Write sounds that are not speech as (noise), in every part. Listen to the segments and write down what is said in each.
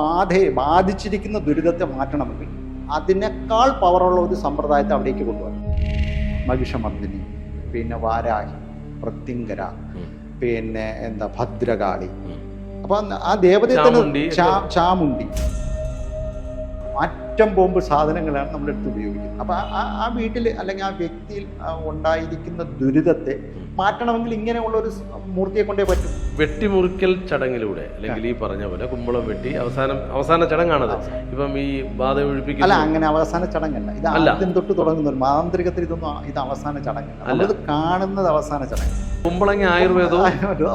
ബാധയെ ബാധിച്ചിരിക്കുന്ന ദുരിതത്തെ മാറ്റണമെങ്കിൽ അതിനേക്കാൾ പവറുള്ള ഒരു സമ്പ്രദായത്തെ അവിടേക്ക് കൊണ്ടുവരണം. മഹിഷമർദ്ദിനി പിന്നെ വാരാഹി പ്രത്യങ്കര പിന്നെ എന്താ ഭദ്രകാളി. അപ്പൊ ആ ദേവതയെ തന്നെ ചാമുണ്ടി അറ്റം ബോംബ് സാധനങ്ങളാണ് നമ്മൾ എടുത്ത് ഉപയോഗിക്കുന്നത്. അപ്പൊ ആ- ആ- വീട്ടിൽ അല്ലെങ്കിൽ ആ വ്യക്തിയിൽ ഉണ്ടായിരിക്കുന്ന ദുരിതത്തെ മാറ്റണമെങ്കിൽ ഇങ്ങനെയുള്ള ഒരു മൂർത്തിയെ കൊണ്ടേ പറ്റും. വെട്ടിമുറിക്കൽ ചടങ്ങിലൂടെ അല്ലെങ്കിൽ ഈ പറഞ്ഞ പോലെ കുമ്പളം വെട്ടി അവസാനം അവസാന ചടങ്ങാണത്. ഇപ്പം ഈ ബാധ അല്ല അങ്ങനെ അവസാന ചടങ്ങല്ല. ഇത് ആദ്യം തൊട്ട് തുടങ്ങുന്ന ഒരു മാന്ത്രികത്തിൽ ഇതൊന്നും ഇത് അവസാന ചടങ്ങല്ല. അത് കാണുന്നത് അവസാന ചടങ്ങ്. കുമ്പളങ്ങി ആയുർവേദവും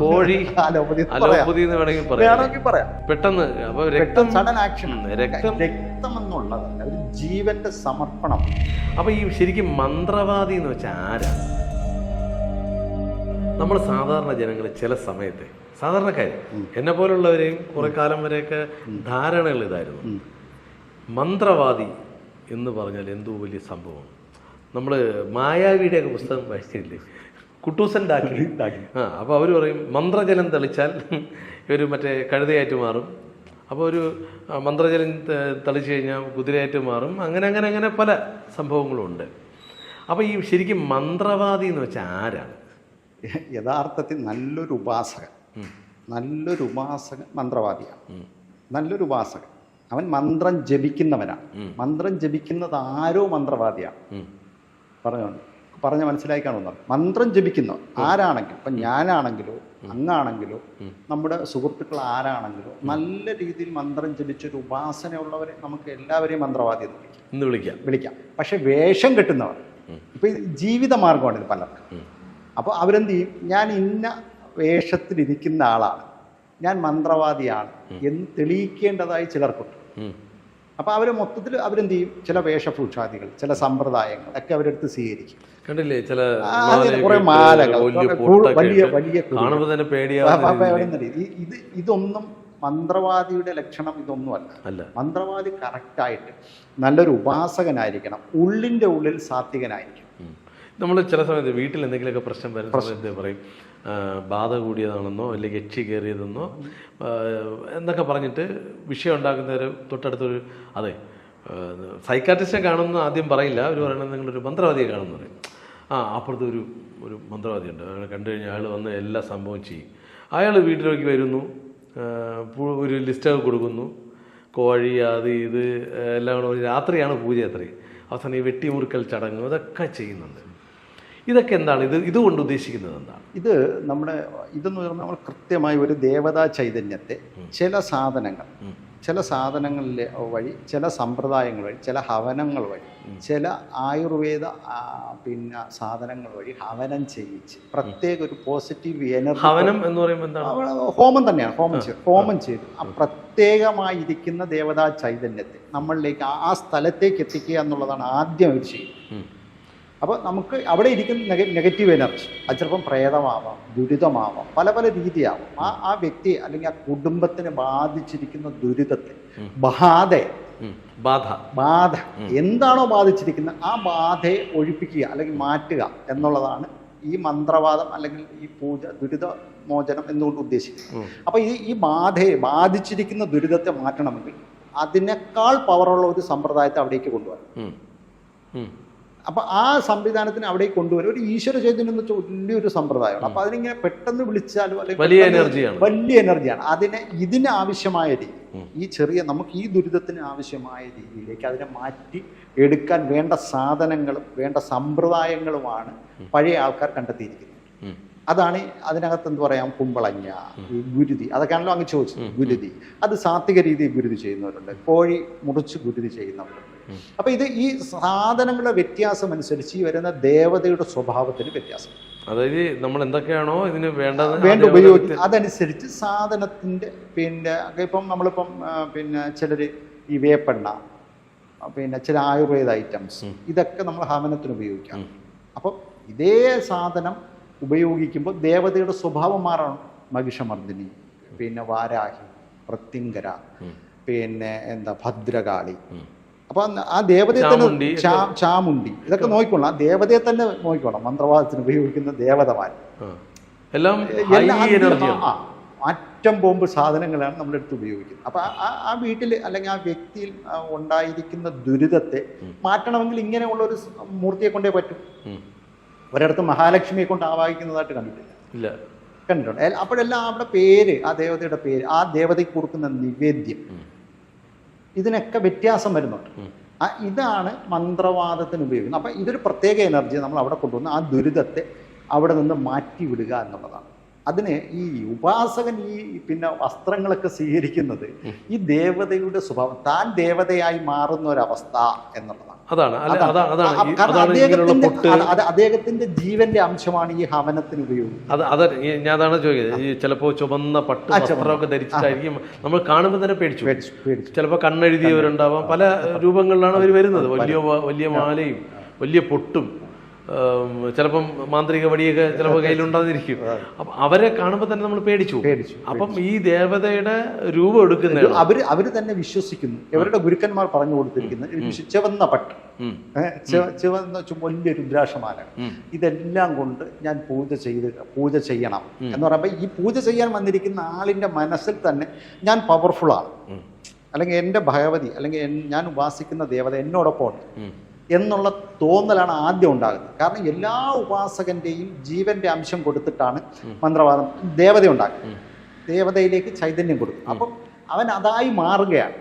കോഴി എന്ന് പറയാം. അലോപ്പതി എന്ന് വേണമെങ്കിൽ പറയാം. പെട്ടെന്ന് അപ്പൊ രക്തം രക്തം രക്തം എന്നുള്ളതല്ല ഒരു ജീവന്റെ സമർപ്പണം. അപ്പൊ ഈ ശരിക്കും മന്ത്രവാദി എന്ന് വെച്ചാൽ ആരാ? നമ്മൾ സാധാരണ ജനങ്ങൾ ചില സമയത്തെ സാധാരണക്കാർ എന്നെ പോലുള്ളവരെയും കുറെ കാലം വരെയൊക്കെ ധാരണകൾ ഇതായിരുന്നു. മന്ത്രവാദി എന്ന് പറഞ്ഞാൽ എന്തോ വലിയ സംഭവം നമ്മൾ മായാവിയുടെയൊക്കെ പുസ്തകം വായിച്ചിട്ടില്ലേ? കുട്ടൂസൻ ഡാക്കി ആ അപ്പോൾ അവർ പറയും മന്ത്രജലം തെളിച്ചാൽ ഇവർ മറ്റേ കഴുതയായിട്ട് മാറും. അപ്പോൾ ഒരു മന്ത്രജലം തളിച്ചു കഴിഞ്ഞാൽ കുതിരയായിട്ട് മാറും. അങ്ങനെ അങ്ങനെ അങ്ങനെ പല സംഭവങ്ങളും ഉണ്ട്. അപ്പോൾ ഈ ശരിക്കും മന്ത്രവാദി എന്ന് വെച്ചാൽ ആരാണ്? യഥാർത്ഥത്തിൽ നല്ലൊരു ഉപാസകൻ. നല്ലൊരു ഉപാസകൻ മന്ത്രവാദിയാണ്. നല്ലൊരു ഉപാസകൻ. അവൻ മന്ത്രം ജപിക്കുന്നവനാണ്. മന്ത്രം ജപിക്കുന്നത് ആരോ മന്ത്രവാദിയാണ്. ഉം. പറഞ്ഞു മനസ്സിലായി കാണുന്നത് മന്ത്രം ജപിക്കുന്ന. ആരാണെങ്കിലും ഇപ്പം ഞാനാണെങ്കിലോ അങ്ങാണെങ്കിലോ നമ്മുടെ സുഹൃത്തുക്കൾ ആരാണെങ്കിലോ നല്ല രീതിയിൽ മന്ത്രം ജപിച്ചൊരു ഉപാസനയുള്ളവരെ നമുക്ക് എല്ലാവരെയും മന്ത്രവാദി എന്ന് വിളിക്കാം. ഇന്ന് വിളിക്കാം. വിളിക്കാം. പക്ഷെ വേഷം കെട്ടുന്നവർ. ഇപ്പം ജീവിത മാർഗമാണ് ഇത് പലർക്കും. അപ്പോൾ അവരെന്ത് ചെയ്യും? ഞാൻ ഇന്ന വേഷത്തിലിരിക്കുന്ന ആളാണ്. ഞാൻ മന്ത്രവാദിയാണ്. എന്ന് തെളിയിക്കേണ്ടതായി ചിലർക്കുണ്ട്. അപ്പോൾ അവർ മൊത്തത്തിൽ അവരെന്ത് ചെയ്യും? ചില വേഷഭൂഷാദികൾ ചില സമ്പ്രദായങ്ങൾ ഒക്കെ അവരെടുത്ത് സ്വീകരിക്കും. കണ്ടില്ലേ? ചില കുറേ മാലകൾ, വലിയ വലിയ- ഇത് ഇതൊന്നും മന്ത്രവാദിയുടെ ലക്ഷണം ഇതൊന്നുമല്ല അല്ല. മന്ത്രവാദി കറക്റ്റായിട്ട് നല്ലൊരു ഉപാസകനായിരിക്കണം. ഉള്ളിന്റെ ഉള്ളിൽ സാത്വികനായിരിക്കും നമ്മൾ ചില സമയത്ത് വീട്ടിൽ എന്തെങ്കിലുമൊക്കെ പ്രശ്നം വരുന്ന സമയത്ത് പറയും ബാധ കൂടിയതാണെന്നോ അല്ലെങ്കിൽ എച്ചി കയറിയതെന്നോ എന്നൊക്കെ പറഞ്ഞിട്ട് വിഷയം ഉണ്ടാക്കുന്നവർ തൊട്ടടുത്തൊരു അതെ സൈക്കാട്രിസ്റ്റിനെ കാണുന്ന ആദ്യം പറയില്ല. അവർ പറയുന്നത് നിങ്ങളൊരു മന്ത്രവാദിയെ കാണുന്നു പറയും. ആ അപ്പുറത്ത് ഒരു ഒരു മന്ത്രവാദിയുണ്ട്. അയാൾ കണ്ടു കഴിഞ്ഞാൽ അയാൾ വന്ന് എല്ലാ സംഭവം ചെയ്യും. അയാൾ വീട്ടിലേക്ക് വരുന്നു. ഒരു ലിസ്റ്റൊക്കെ കൊടുക്കുന്നു. കോഴി അത് ഇത് എല്ലാം കൂടെ രാത്രിയാണ് പൂജ അത്രേ അവസാനം ഈ വെട്ടിമുറുക്കൽ ചടങ്ങ് അതൊക്കെ ചെയ്യുന്നുണ്ട്. ഇതൊക്കെ എന്താണ്? ഇത് ഇതുകൊണ്ട് ഉദ്ദേശിക്കുന്നത് എന്താണ്? ഇത് നമ്മുടെ ഇതെന്ന് പറഞ്ഞാൽ നമ്മൾ കൃത്യമായി ഒരു ദേവതാ ചൈതന്യത്തെ ചില സാധനങ്ങൾ ചില സാധനങ്ങളിൽ വഴി ചില സമ്പ്രദായങ്ങൾ വഴി ചില ഹവനങ്ങൾ വഴി ചില ആയുർവേദ പിന്നെ സാധനങ്ങൾ വഴി ഹവനം ചെയ്യിച്ച് പ്രത്യേക ഒരു പോസിറ്റീവ് എനർജി ഹവനം എന്ന് പറയുമ്പോൾ ഹോമം തന്നെയാണ് ഹോമം ചെയ്ത് ഹോമം ചെയ്ത്. ആ പ്രത്യേകമായിരിക്കുന്ന ദേവതാ ചൈതന്യത്തെ നമ്മളിലേക്ക് ആ- സ്ഥലത്തേക്ക് എത്തിക്കുക എന്നുള്ളതാണ് ആദ്യം അവർ ചെയ്യുന്നത്. അപ്പോൾ നമുക്ക് അവിടെ ഇരിക്കുന്ന നെഗ നെഗറ്റീവ് എനർജി അത് ചിലപ്പം പ്രേതമാവാം ദുരിതമാവാം പല പല രീതിയാവാം. ആ ആ വ്യക്തി അല്ലെങ്കിൽ ആ കുടുംബത്തിന് ബാധിച്ചിരിക്കുന്ന ദുരിതത്തെ ബാധയെ ബാധ. ബാധ. എന്താണോ ബാധിച്ചിരിക്കുന്നത് ആ ബാധയെ ഒഴിപ്പിക്കുക അല്ലെങ്കിൽ മാറ്റുക എന്നുള്ളതാണ് ഈ മന്ത്രവാദം അല്ലെങ്കിൽ ഈ പൂജ ദുരിത മോചനം എന്നുകൊണ്ട് ഉദ്ദേശിക്കുന്നത്? അപ്പോൾ അപ്പൊ ഈ ഈ ബാധയെ ബാധിച്ചിരിക്കുന്ന ദുരിതത്തെ മാറ്റണമെങ്കിൽ അതിനേക്കാൾ പവറുള്ള ഒരു സമ്പ്രദായത്തെ അവിടേക്ക് കൊണ്ടുവരണം. ഉം. ഉം. അപ്പൊ ആ സംവിധാനത്തിന് അവിടെ കൊണ്ടുവരും. ഒരു ഈശ്വര ചൈതന്യം എന്ന് വെച്ചാൽ വലിയൊരു സമ്പ്രദായമാണ്. അപ്പൊ അതിനിങ്ങനെ പെട്ടെന്ന് വിളിച്ചാലും അല്ലെങ്കിൽ വലിയ എനർജിയാണ്. വലിയ എനർജിയാണ്. അതിനെ ഇതിന് ആവശ്യമായ രീതി ഈ ചെറിയ നമുക്ക് ഈ ദുരിതത്തിന് ആവശ്യമായ രീതിയിലേക്ക് അതിനെ മാറ്റി എടുക്കാൻ വേണ്ട സാധനങ്ങളും വേണ്ട സമ്പ്രദായങ്ങളുമാണ് പഴയ ആൾക്കാർ കണ്ടെത്തിയിരിക്കുന്നത്. അതാണ് അതിനകത്ത് എന്ത് പറയാം? കുമ്പളഞ്ഞ ഈ ഗുരുതി. അതൊക്കെയാണല്ലോ അങ്ങ് ചോദിച്ചത്. ഗുരുതി. അത് സാത്വിക രീതിയിൽ ഗുരുതി ചെയ്യുന്നവരുണ്ട്. കോഴി മുറിച്ച് ഗുരുതി ചെയ്യുന്നവരുണ്ട്. അപ്പൊ ഇത് ഈ സാധനങ്ങളുടെ വ്യത്യാസം അനുസരിച്ച് ഈ വരുന്ന ദേവതയുടെ സ്വഭാവത്തിന് വ്യത്യാസം. അതായത് നമ്മൾ എന്തൊക്കെയാണോ ഇതിന് വേണ്ടത് വേണ്ട അതേപോലെ അതനുസരിച്ച് സാധനത്തിന്റെ പിന്നെ ഇപ്പം നമ്മളിപ്പം പിന്നെ ചിലര് ഈ വേപ്പെണ്ണ പിന്നെ ചില ആയുർവേദ ഐറ്റംസ് ഇതൊക്കെ നമ്മൾ ഹവനത്തിന് ഉപയോഗിക്കാം. അപ്പം ഇതേ സാധനം ഉപയോഗിക്കുമ്പോൾ ദേവതയുടെ സ്വഭാവം മാറണം. മഹിഷമർദ്ദിനി പിന്നെ വാരാഹി പ്രത്യങ്കര പിന്നെ എന്താ ഭദ്രകാളി അപ്പൊ ആ ദേവതയെ തന്നെ ചാമുണ്ടി ഇതൊക്കെ നോക്കിക്കോളാം ആ ദേവതയെ തന്നെ നോക്കിക്കോളാം മന്ത്രവാദത്തിന് ഉപയോഗിക്കുന്ന ദേവതമാർ അറ്റം എല്ലാം ആറ്റം ബോംബ് സാധനങ്ങളാണ് നമ്മുടെ അടുത്ത് ഉപയോഗിക്കുന്നത്. അപ്പൊ ആ വീട്ടിൽ അല്ലെങ്കിൽ ആ വ്യക്തിയിൽ ഉണ്ടായിരിക്കുന്ന ദുരിതത്തെ മാറ്റണമെങ്കിൽ ഇങ്ങനെയുള്ള ഒരു മൂർത്തിയെ കൊണ്ടേ പറ്റും. ഒരിടത്ത് മഹാലക്ഷ്മിയെ കൊണ്ട് ആവാഹിക്കുന്നതായിട്ട് കണ്ടിട്ടില്ല. കണ്ടിട്ടുണ്ട്. അപ്പോഴെല്ലാം അവിടെ പേര് ആ ദേവതയുടെ പേര് ആ ദേവതയ്ക്ക് കൊടുക്കുന്ന നിവേദ്യം. ഇതിനൊക്കെ വ്യത്യാസം വരുന്നുണ്ട്. ഇതാണ് മന്ത്രവാദത്തിന് ഉപയോഗിക്കുന്നത്. അപ്പം ഇതൊരു പ്രത്യേക എനർജി നമ്മൾ അവിടെ കൊണ്ടുവന്ന് ആ ദുരിതത്തെ അവിടെ നിന്ന് മാറ്റി വിടുക എന്നുള്ളതാണ്. അതിന് ഈ ഉപാസകൻ ഈ പിന്നെ വസ്ത്രങ്ങളൊക്കെ സ്വീകരിക്കുന്നത് ഈ ദേവതയുടെ സ്വഭാവം താൻ ദേവതയായി മാറുന്ന ഒരവസ്ഥ എന്നുള്ളതാണ്. അതാണ്. അതാണ്. അദ്ദേഹത്തിന്റെ ജീവന്റെ അംശമാണ് ഈ ഹവനത്തിന് ഉപയോഗിക്കുന്നത്. അതെ ഞാൻ അതാണ് ചോദിക്കുന്നത്. ഈ ചിലപ്പോ ചുവന്ന പട്ട്. വസ്ത്രമൊക്കെ ധരിച്ചിട്ടായിരിക്കും. നമ്മൾ കാണുമ്പോൾ തന്നെ പേടിച്ചു. ചിലപ്പോ ചിലപ്പോൾ കണ്ണെഴുതിയവരുണ്ടാവാം പല രൂപങ്ങളിലാണ് അവർ വരുന്നത്. വലിയ വലിയ മാലയും വലിയ പൊട്ടും. ചിലപ്പം മാന്ത്രിക വടിയൊക്കെ ചിലപ്പോൾ (laughs) കയ്യിലുണ്ടാതിരിക്കും. അപ്പം അവരെ കാണുമ്പോൾ തന്നെ നമ്മൾ പേടിച്ചു പേടിച്ചു അപ്പം ഈ ദേവതയുടെ രൂപം എടുക്കുന്ന അവർ അവർ തന്നെ വിശ്വസിക്കുന്നു. ഇവരുടെ ഗുരുക്കന്മാർ പറഞ്ഞു കൊടുത്തിരിക്കുന്നു ചുവന്ന പട്ട്. ചുവന്ന വലിയ രുദ്രാക്ഷമാല. ഇതെല്ലാം കൊണ്ട് ഞാൻ പൂജ ചെയ്ത് പൂജ ചെയ്യണം എന്ന് പറയുമ്പോൾ ഈ പൂജ ചെയ്യാൻ വന്നിരിക്കുന്ന ആളിന്റെ മനസ്സിൽ തന്നെ ഞാൻ പവർഫുൾ ആണ്. അല്ലെങ്കിൽ എന്റെ ഭഗവതി അല്ലെങ്കിൽ ഞാൻ ഉപാസിക്കുന്ന ദേവത എന്നോടൊപ്പം ഉണ്ട്. എന്നുള്ള തോന്നലാണ് ആദ്യം ഉണ്ടാകുന്നത്. കാരണം എല്ലാ ഉപാസകന്റെയും ജീവന്റെ അംശം കൊടുത്തിട്ടാണ് മന്ത്രവാദം ദേവത ഉണ്ടാക്കുന്നത് ദേവതയിലേക്ക് ചൈതന്യം കൊടുക്കും. അപ്പം അവൻ അതായി മാറുകയാണ്.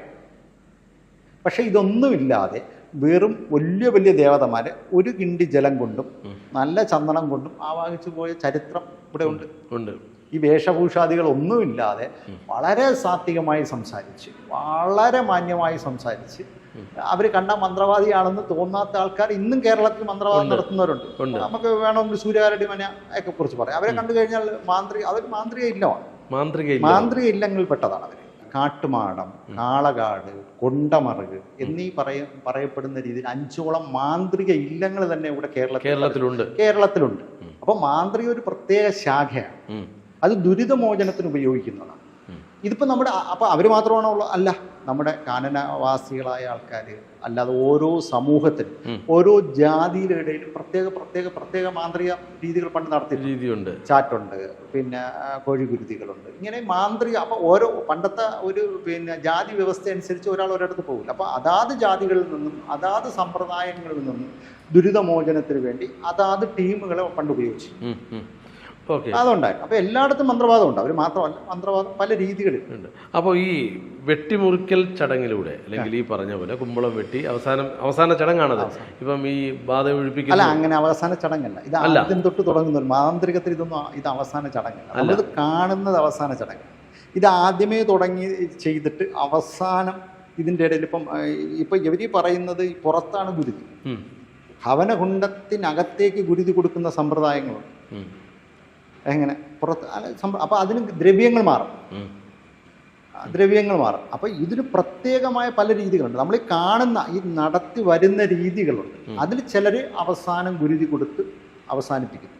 പക്ഷെ ഇതൊന്നുമില്ലാതെ വെറും വലിയ വലിയ ദേവതമാരെ ഒരു കിണ്ടി ജലം കൊണ്ടും നല്ല ചന്ദനം കൊണ്ടും ആവാഹിച്ചു പോയ ചരിത്രം ഇവിടെ ഉണ്ട്. ഉണ്ട്. ഈ വേഷഭൂഷാദികൾ ഒന്നുമില്ലാതെ വളരെ സാത്വികമായി സംസാരിച്ച് വളരെ മാന്യമായി സംസാരിച്ച് അവർ കണ്ട മന്ത്രവാദിയാണെന്ന് തോന്നാത്ത ആൾക്കാർ ഇന്നും കേരളത്തിൽ മന്ത്രവാദം നടത്തുന്നവരുണ്ട്. നമുക്ക് വേണമെങ്കിൽ സൂര്യകാരടി മന ഒക്കെ കുറിച്ച് പറയാം. അവരെ കണ്ടു കഴിഞ്ഞാൽ മാന്ത്രിക അവർ മാന്ത്രിക ഇല്ലമാണ്. മാന്ത്രിക ഇല്ല. മാന്ത്രിക ഇല്ലങ്ങളിൽ പെട്ടതാണ് അവർ കാട്ടുമാടം കാളകാട് കൊണ്ടമറുക് എന്നീ പറയ പറയപ്പെടുന്ന രീതിയിൽ അഞ്ചോളം മാന്ത്രിക ഇല്ലങ്ങൾ തന്നെ ഇവിടെ കേരളത്തിലുണ്ട്. കേരളത്തിലുണ്ട്. അപ്പൊ മാന്ത്രിക ഒരു പ്രത്യേക ശാഖയാണ്. അത് ദുരിതമോചനത്തിന് ഉപയോഗിക്കുന്നതാണ്. ഇതിപ്പോ ഇതിപ്പോൾ നമ്മുടെ അപ്പോൾ അവർ മാത്രമാണോ അല്ല. നമ്മുടെ കാനനവാസികളായ ആൾക്കാർ അല്ലാതെ ഓരോ സമൂഹത്തിനും ഓരോ ജാതിയുടെ ഇടയിലും പ്രത്യേക പ്രത്യേക പ്രത്യേക മാന്ത്രിക രീതികൾ പണ്ട് നടത്തി രീതിയുണ്ട്. ചാറ്റുണ്ട് പിന്നെ കോഴികുരുതികളുണ്ട്. ഇങ്ങനെ മാന്ത്രിക അപ്പോൾ ഓരോ പണ്ടത്തെ ഒരു പിന്നെ ജാതി വ്യവസ്ഥ അനുസരിച്ച് ഒരാൾ ഒരിടത്ത് പോകില്ല അപ്പോൾ അതാത് ജാതികളിൽ നിന്നും അതാത് സമ്പ്രദായങ്ങളിൽ നിന്നും ദുരിതമോചനത്തിന് വേണ്ടി അതാത് ടീമുകളെ പണ്ട് ഉപയോഗിച്ചു. അതുണ്ടായിരുന്നു. അപ്പോൾ എല്ലായിടത്തും മന്ത്രവാദം ഉണ്ട്. അവർ മാത്രമല്ല മന്ത്രവാദം പല രീതികളിൽ. ഉണ്ട്. അപ്പോൾ ഈ വെട്ടിമുറിക്കൽ ചടങ്ങിലൂടെ അല്ലെങ്കിൽ ഈ പറഞ്ഞ പോലെ കുമ്പളം വെട്ടി അവസാനം അവസാന ചടങ്ങാണത്. ഇപ്പം ഈ ബാധ അല്ല അങ്ങനെ അവസാന ചടങ്ങല്ല. ഇത് ആദ്യം തൊട്ട് തുടങ്ങുന്ന മാന്ത്രികത്തിൽ ഇതൊന്നും ഇത് അവസാന ചടങ്ങല്ല. അത് കാണുന്നത് അവസാന ചടങ്ങ്. ഇത് ആദ്യമേ തുടങ്ങി ചെയ്തിട്ട് അവസാനം ഇതിന്റെ ഇടയിൽ ഇപ്പം ഇപ്പം ഇവർ പറയുന്നത് പുറത്താണ് ഗുരുതി. ഭവനകുണ്ടത്തിനകത്തേക്ക് ഹവനകുണ്ടത്തിനകത്തേക്ക് ഗുരുതി കൊടുക്കുന്ന സമ്പ്രദായങ്ങളുണ്ട്. എങ്ങനെ? പുറത്ത് അപ്പോൾ അതിന് ദ്രവ്യങ്ങൾ മാറും. ദ്രവ്യങ്ങൾ മാറും. അപ്പോൾ ഇതിന് പ്രത്യേകമായ പല രീതികളുണ്ട്. നമ്മൾ ഈ കാണുന്ന ഈ നടത്തി വരുന്ന രീതികളുണ്ട്. അതിൽ ചിലർ അവസാനം ഗുരുതി കൊടുത്ത് അവസാനിപ്പിക്കുന്നു.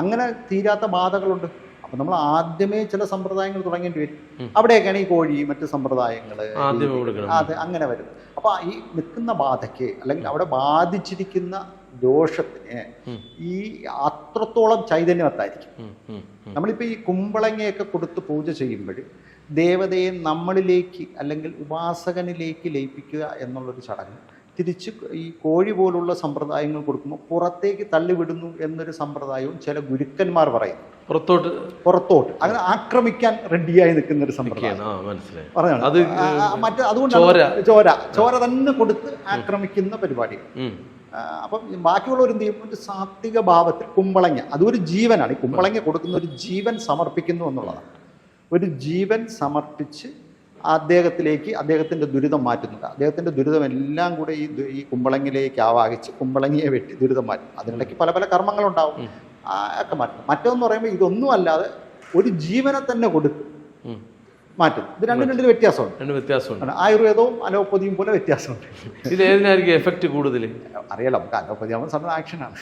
അങ്ങനെ തീരാത്ത ബാധകളുണ്ട്. അപ്പം നമ്മൾ ആദ്യമേ ചില സമ്പ്രദായങ്ങൾ തുടങ്ങേണ്ടി വരും. അവിടെയൊക്കെയാണ് ഈ കോഴി മറ്റ് സമ്പ്രദായങ്ങൾ അതെ അങ്ങനെ വരും അപ്പോൾ ഈ നിൽക്കുന്ന ബാധയ്ക്ക് അല്ലെങ്കിൽ അവിടെ ബാധിച്ചിരിക്കുന്ന ദോഷത്തിന് ഈ അത്രത്തോളം ചൈതന്യവത്തായിരിക്കും. ഉം. നമ്മളിപ്പോൾ ഈ കുമ്പളങ്ങയൊക്കെ കൊടുത്ത് പൂജ ചെയ്യുമ്പോൾ ദേവതയെ നമ്മളിലേക്ക് അല്ലെങ്കിൽ ഉപാസകനിലേക്ക് ലയിപ്പിക്കുക എന്നുള്ളൊരു ചടങ്ങ് തിരിച്ച് ഈ കോഴി പോലുള്ള സമ്പ്രദായങ്ങൾ കൊടുക്കുമ്പോൾ പുറത്തേക്ക് തള്ളിവിടുന്നു എന്നൊരു സമ്പ്രദായവും ചില ഗുരുക്കന്മാർ പറയുന്നു. പുറത്തോട്ട് പുറത്തോട്ട്. അങ്ങനെ ആക്രമിക്കാൻ റെഡിയായി നിൽക്കുന്ന ഒരു സമ്പ്രദായം. മനസ്സിലായി. മറ്റ് അതുകൊണ്ട് ചോര. ചോര. ചോര തന്നെ കൊടുത്ത് ആക്രമിക്കുന്ന പരിപാടികൾ. അപ്പം ബാക്കിയുള്ളവർ എന്ത് ചെയ്യും? ഒരു സാത്വിക ഭാവത്തിൽ കുമ്പളങ്ങ. അതൊരു ജീവനാണ്. ഈ കുമ്പളങ്ങ കൊടുക്കുന്ന ഒരു ജീവൻ സമർപ്പിക്കുന്നു എന്നുള്ളതാണ്. ഒരു ജീവൻ സമർപ്പിച്ച് അദ്ദേഹത്തിലേക്ക് അദ്ദേഹത്തിന്റെ ദുരിതം മാറ്റുന്നുണ്ട്. അദ്ദേഹത്തിന്റെ ദുരിതം എല്ലാം കൂടെ ഈ ഈ കുമ്പളങ്ങിലേക്ക് ആവാഹിച്ച് കുമ്പളങ്ങിയെ വെട്ടി ദുരിതം മാറ്റും. അതിനിടയ്ക്ക് പല പല കർമ്മങ്ങളുണ്ടാവും. ഒക്കെ മാറ്റും. മറ്റൊന്ന് പറയുമ്പോൾ ഇതൊന്നും അല്ലാതെ ഒരു ജീവനെ തന്നെ ഉം. മാറ്റും. ഇത് രണ്ടും രണ്ടിൽ വ്യത്യാസമുണ്ട്. രണ്ട് വ്യത്യാസമുണ്ട്. ആയുർവേദവും അലോപ്പതിയും പോലെ വ്യത്യാസമുണ്ട്. ഇത് ഏതിനായിരിക്കും എഫക്റ്റ് കൂടുതൽ അറിയാലോ നമുക്ക് അലോപ്പതി ആവുമ്പോൾ സഡൻ ആക്ഷനാണ്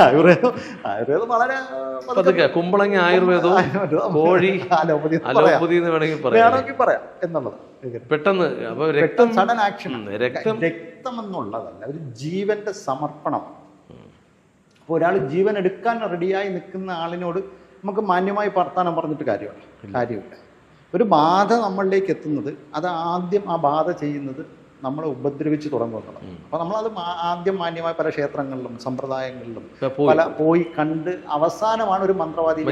ആയുർവേദം ആയുർവേദം വളരെ പതുക്കെ- കുമ്പളങ്ങ ആയുർവേദവും ആയുർവേദം കോഴി അലോപ്പതി അലോപ്പതി എന്ന് വേണമെങ്കിൽ പറയാം. പറയാം എന്നുള്ളത്. പെട്ടെന്ന് അപ്പൊ രക്തം സഡൻ ആക്ഷൻ രക്തം രക്തം എന്നുള്ളതല്ല ഒരു ജീവന്റെ സമർപ്പണം. അപ്പോൾ ഒരാൾ ജീവൻ എടുക്കാൻ റെഡിയായി നിൽക്കുന്ന ആളിനോട് നമുക്ക് മാന്യമായി വർത്താനം പറഞ്ഞിട്ട് കാര്യമില്ല. കാര്യമില്ല. ഒരു ബാധ നമ്മളിലേക്ക് എത്തുന്നത് അത് ആദ്യം ആ ബാധ ചെയ്യുന്നത് നമ്മളെ ഉപദ്രവിച്ച് തുടങ്ങുന്നത്. അപ്പോൾ നമ്മളത് ആദ്യം മാന്യമായ പല ക്ഷേത്രങ്ങളിലും സമ്പ്രദായങ്ങളിലും പോയി. പല പോയി കണ്ട് അവസാനമാണ് ഒരു മന്ത്രവാദി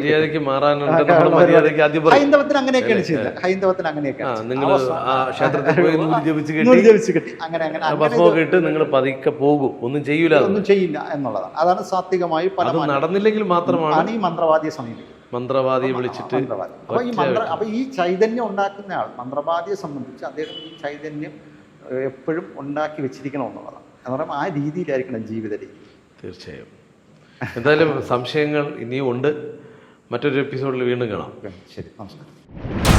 ഹൈന്ദവത്തിന് അങ്ങനെയൊക്കെയാണ് ചെയ്യുന്നത് ഹൈന്ദവത്തിന് അങ്ങനെയൊക്കെയാണ് നിങ്ങൾ പതുക്കെ (laughs) പോകും. ഒന്നും ചെയ്യൂല ഒന്നും ചെയ്യില്ല എന്നുള്ളതാണ്. അതാണ് സാത്വികമായി പല നടന്നില്ലെങ്കിൽ മാത്രമാണ് ഈ മന്ത്രവാദിയെ സമീപിക്കുന്നത്. മന്ത്രവാദിയെ വിളിച്ചിട്ട് അപ്പൊ ഈ മന്ത്ര അപ്പൊ ഈ ചൈതന്യം ഉണ്ടാക്കുന്ന ആൾ മന്ത്രവാദിയെ സംബന്ധിച്ച് അദ്ദേഹം ഈ ചൈതന്യം എപ്പോഴും ഉണ്ടാക്കി വെച്ചിരിക്കണം എന്നുള്ളതാണ്. എന്ന് പറയുമ്പോൾ ആ രീതിയിലായിരിക്കണം ജീവിത രീതി. തീർച്ചയായും. എന്തായാലും സംശയങ്ങൾ ഇനിയും ഉണ്ട്. മറ്റൊരു എപ്പിസോഡിൽ വീണ്ടും കാണാം. ശരി. നമസ്കാരം.